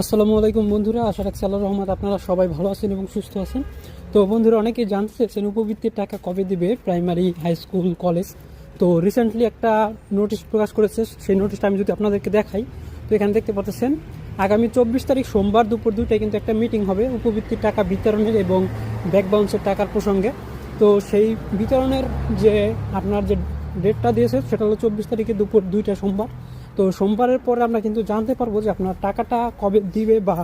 আসসালামু আলাইকুম বন্ধুরা, আশা রাখছি আল্লাহ রহমত আপনারা সবাই ভালো আছেন এবং সুস্থ আছেন। তো বন্ধুরা, অনেকেই জানতে চেয়েছেন উপবৃত্তির টাকা কবে দেবে প্রাইমারি, হাই স্কুল, কলেজ। তো রিসেন্টলি একটা নোটিশ প্রকাশ করেছে, সেই নোটিশটা আমি যদি আপনাদেরকে দেখাই, তো এখানে দেখতে পাচ্ছেন, আগামী চব্বিশ তারিখ সোমবার দুপুর দুইটায় কিন্তু একটা মিটিং হবে উপবৃত্তির টাকা বিতরণের এবং ব্যাক বাউন্সের টাকার প্রসঙ্গে। তো সেই বিতরণের যে আপনার যে ডেটটা দিয়েছে, সেটা হলো চব্বিশ তারিখে দুপুর দুইটা সোমবার। তো সোমবারের পরে আমরা কিন্তু জানতে পারব যে আপনার টাকাটা কবে দিবে বা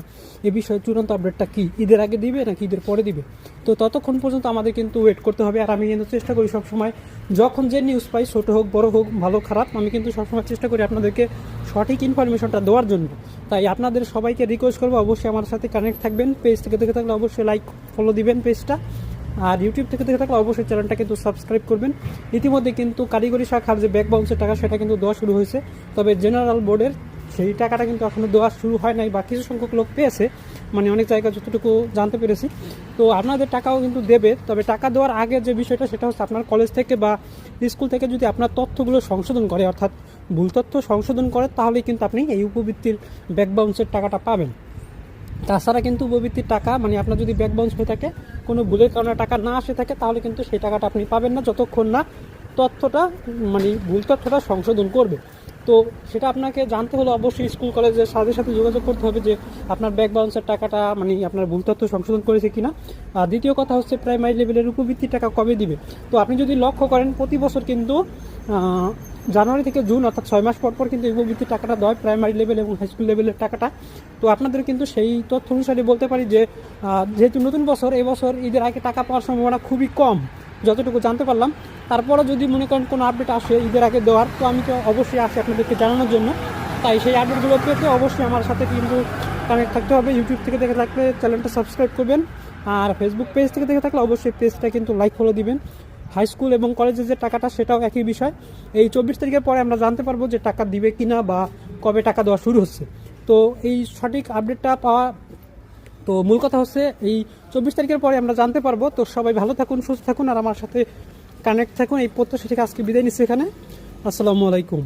এ বিষয়ে চূড়ান্ত আপডেটটা কি? ঈদের আগে দিবে নাকি ঈদের পরে দিবে? তো ততক্ষণ পর্যন্ত আমাদের কিন্তু ওয়েট করতে হবে। আর আমি কিন্তু চেষ্টা করি সবসময় যখন যে নিউজ পাই, ছোটো হোক, বড় হোক, ভালো, খারাপ, আমি কিন্তু সবসময় চেষ্টা করি আপনাদেরকে সঠিক ইনফরমেশনটা দেওয়ার জন্য। তাই আপনাদের সবাইকে রিকোয়েস্ট করব, অবশ্যই আমার সাথে কানেক্ট থাকবেন। পেজ থেকে দেখে থাকলে অবশ্যই লাইক ফলো দিবেন পেজটা আর ইউটিউব থেকে দেখে থাকলে অবশ্যই চ্যানেলটা কিন্তু সাবস্ক্রাইব করবেন। ইতিমধ্যে কিন্তু কারিগরি শাখার যে ব্যাক বাউন্সের টাকা, সেটা কিন্তু দেওয়া শুরু হয়েছে। তবে জেনারেল বোর্ডের সেই টাকাটা কিন্তু এখনও দেওয়া শুরু হয় নাই বা কিছু সংখ্যক লোক পেয়েছে। মানে অনেক জায়গায় যতটুকু জানতে পেরেছি। তো আপনাদের টাকাও কিন্তু দেবে। তবে টাকা দেওয়ার আগে যে বিষয়টা, সেটা হচ্ছে আপনার কলেজ থেকে বা স্কুল থেকে যদি আপনার তথ্যগুলো সংশোধন করে, অর্থাৎ ভুল তথ্য সংশোধন করে, তাহলেই কিন্তু আপনি এই উপবৃত্তির ব্যাক বাউন্সের টাকাটা পাবেন। তাছাড়া কিন্তু উপবৃত্তির টাকা মানে আপনার যদি ব্যাক বাউন্স হয়ে থাকে, কোনো ভুলের কারণে টাকা না আসে থাকে, তাহলে কিন্তু সেই টাকাটা আপনি পাবেন না যতক্ষণ না তথ্যটা মানে ভুল তথ্যটা সংশোধন করবে। তো সেটা আপনাকে জানতে হলে অবশ্যই স্কুল কলেজের সাথে সাথে যোগাযোগ করতে হবে যে আপনার ব্যাক বাউন্সের টাকাটা মানে আপনার ভুল তথ্য সংশোধন করেছে কিনা। আর দ্বিতীয় কথা হচ্ছে প্রাইমারি লেভেলের উপবৃত্তির টাকা কবে দিবে? তো আপনি যদি লক্ষ্য করেন, প্রতি বছর কিন্তু জানুয়ারি থেকে জুন, অর্থাৎ ছয় মাস পর পর কিন্তু উপবৃত্তির টাকাটা দেয় প্রাইমারি লেভেল এবং হাই স্কুল লেভেলের টাকাটা। তো আপনাদের কিন্তু সেই তথ্য অনুসারে বলতে পারি যে যেহেতু নতুন বছর এবছর ঈদের আগে টাকা পাওয়ার সম্ভাবনা খুবই কম, যতটুকু জানতে পারলাম। তারপরও যদি মনে করেন কোনো আপডেট আসে ঈদের আগে দেওয়ার, তো আমি তো অবশ্যই আসি আপনাদেরকে জানানোর জন্য। তাই সেই আপডেটগুলো পেতে অবশ্যই আমার সাথে কিন্তু কানেক্ট থাকতে হবে। ইউটিউব থেকে দেখে থাকলে চ্যানেলটা সাবস্ক্রাইব করবেন। আর ফেসবুক পেজ থেকে দেখে থাকলে অবশ্যই পেজটা কিন্তু লাইক ফলো দিবেন। হাই স্কুল এবং কলেজে যে টাকাটা সেটাও একই বিষয়। এই চব্বিশ তারিখের পরে আমরা জানতে পারব যে টাকা দিবে কিনা বা কবে টাকা দেওয়া শুরু হচ্ছে। তো এই সঠিক আপডেটটা পাওয়া, তো মূল কথা হচ্ছে এই চব্বিশ তারিখের পরে আমরা জানতে পারব। তো সবাই ভালো থাকুন, সুস্থ থাকুন, আর আমার সাথে কানেক্ট থাকুন। এই প্রত্যাশা থেকে আজকে বিদায় নিচ্ছি এখানে। আসসালামু আলাইকুম।